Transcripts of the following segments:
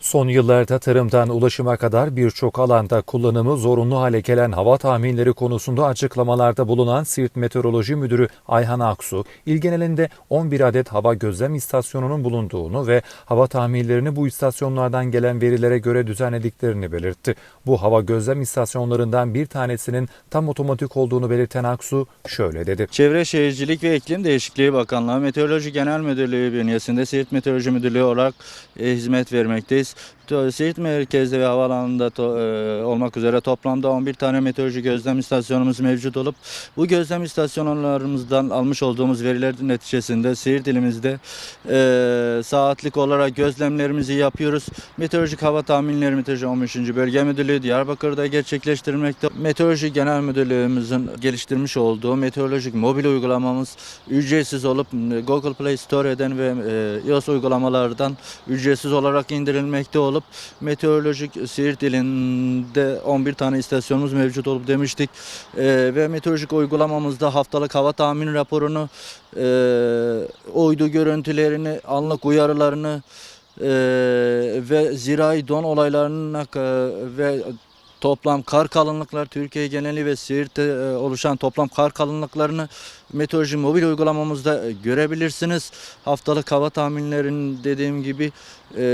Son yıllarda tarımdan ulaşıma kadar birçok alanda kullanımı zorunlu hale gelen hava tahminleri konusunda açıklamalarda bulunan Siirt Meteoroloji Müdürü Ayhan Aksu, il genelinde 11 adet hava gözlem istasyonunun bulunduğunu ve hava tahminlerini bu istasyonlardan gelen verilere göre düzenlediklerini belirtti. Bu hava gözlem istasyonlarından bir tanesinin tam otomatik olduğunu belirten Aksu şöyle dedi. Çevre Şehircilik ve İklim Değişikliği Bakanlığı Meteoroloji Genel Müdürlüğü bünyesinde Siirt Meteoroloji Müdürlüğü olarak e, hizmet vermekteyiz. To- Siirt merkezde ve havaalanında to- e, olmak üzere toplamda 11 tane meteoroloji gözlem istasyonumuz mevcut olup bu gözlem istasyonlarımızdan almış olduğumuz veriler neticesinde Siirt ilimizde e, saatlik olarak gözlemlerimizi yapıyoruz. Meteorolojik hava tahminleri Meteoroloji 15. Bölge Müdürlüğü Diyarbakır'da gerçekleştirmekte. Meteoroloji Genel Müdürlüğümüzün geliştirmiş olduğu meteorolojik mobil uygulamamız ücretsiz olup Google Play Store'den ve e, iOS uygulamalardan ücretsiz olarak indirilmekte olup meteorolojik Siirt ilinde 11 tane istasyonumuz mevcut olup demiştik. E, ve meteorolojik uygulamamızda haftalık hava tahmin raporunu, e, uydu görüntülerini, anlık uyarılarını e, ve zirai don olaylarına e, ve toplam kar kalınlıklar Türkiye geneli ve Siirt'te e, oluşan toplam kar kalınlıklarını meteoroloji mobil uygulamamızda e, görebilirsiniz. Haftalık hava tahminlerinin dediğim gibi e,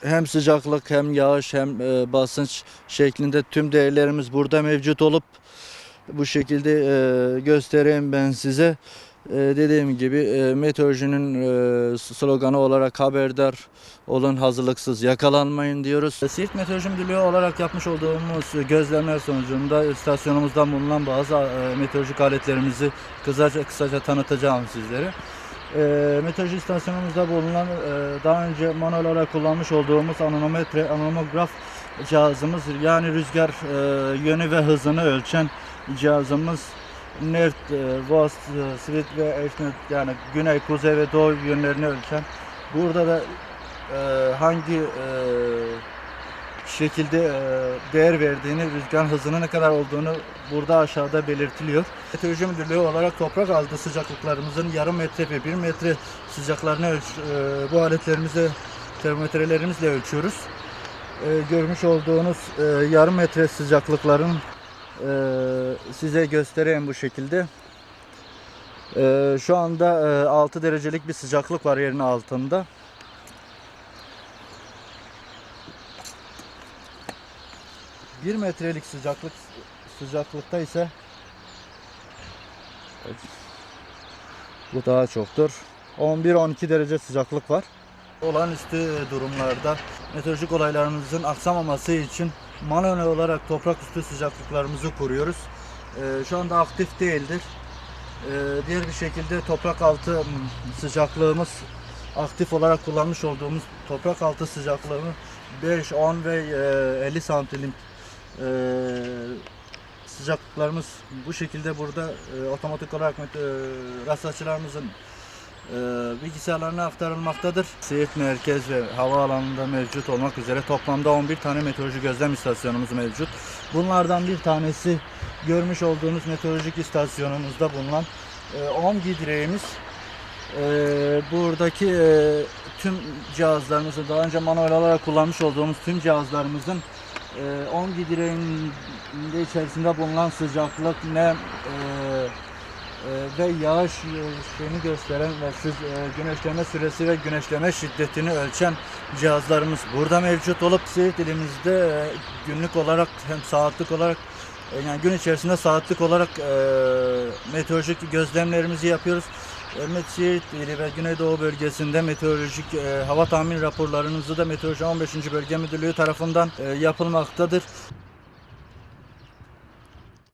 hem sıcaklık hem yağış hem basınç şeklinde tüm değerlerimiz burada mevcut olup bu şekilde göstereyim ben size. E, dediğim gibi e, meteorolojinin e, sloganı olarak haberdar olun hazırlıksız yakalanmayın diyoruz. Siirt Meteoroloji Müdürlüğü olarak yapmış olduğumuz gözlemler sonucunda istasyonumuzdan bulunan bazı e, meteorolojik aletlerimizi kısaca kısaca tanıtacağım sizlere. E, meteoroloji istasyonumuzda bulunan e, daha önce manuel olarak kullanmış olduğumuz anometre, anomograf cihazımız yani rüzgar e, yönü ve hızını ölçen cihazımız Neft, e, Vost, e, Svit ve Eşnet yani güney, kuzey ve doğu yönlerini ölçen. Burada da e, hangi e, şekilde e, değer verdiğini, rüzgar hızının ne kadar olduğunu burada aşağıda belirtiliyor. Meteoroloji Müdürlüğü olarak toprak altı sıcaklıklarımızın yarım metre ve bir metre sıcaklarını ölç, e, bu aletlerimizle, termometrelerimizle ölçüyoruz. E, görmüş olduğunuz e, yarım metre sıcaklıkların e, size göstereyim bu şekilde. E, şu anda e, 6 derecelik bir sıcaklık var yerin altında. Bir metrelik sıcaklık sıcaklıkta ise bu daha çoktur. 11-12 derece sıcaklık var. Olağanüstü durumlarda meteorolojik olaylarımızın aksamaması için manuel olarak toprak üstü sıcaklıklarımızı kuruyoruz. Ee, şu anda aktif değildir. Ee, diğer bir şekilde toprak altı sıcaklığımız aktif olarak kullanmış olduğumuz toprak altı sıcaklığını 5, 10 ve e, 50 santilim e, sıcaklıklarımız bu şekilde burada e, otomatik olarak e, e, bilgisayarlarına aktarılmaktadır. Siirt merkez ve havaalanında mevcut olmak üzere toplamda 11 tane meteoroloji gözlem istasyonumuz mevcut. Bunlardan bir tanesi görmüş olduğunuz meteorolojik istasyonumuzda bulunan e, 10 direğimiz. E, buradaki e, tüm cihazlarımızı daha önce manuel olarak kullanmış olduğumuz tüm cihazlarımızın e, 10 direğin de içerisinde bulunan sıcaklık, nem, e, e, ve yağış şeyini gösteren ve siz, e, güneşleme süresi ve güneşleme şiddetini ölçen cihazlarımız burada mevcut olup Siirt ilimizde e, günlük olarak hem saatlik olarak e, yani gün içerisinde saatlik olarak meteorolojik gözlemlerimizi yapıyoruz. Met Siirt ili ve Güneydoğu bölgesinde meteorolojik e, hava tahmin raporlarınızı da Meteoroloji 15. Bölge Müdürlüğü tarafından e, yapılmaktadır.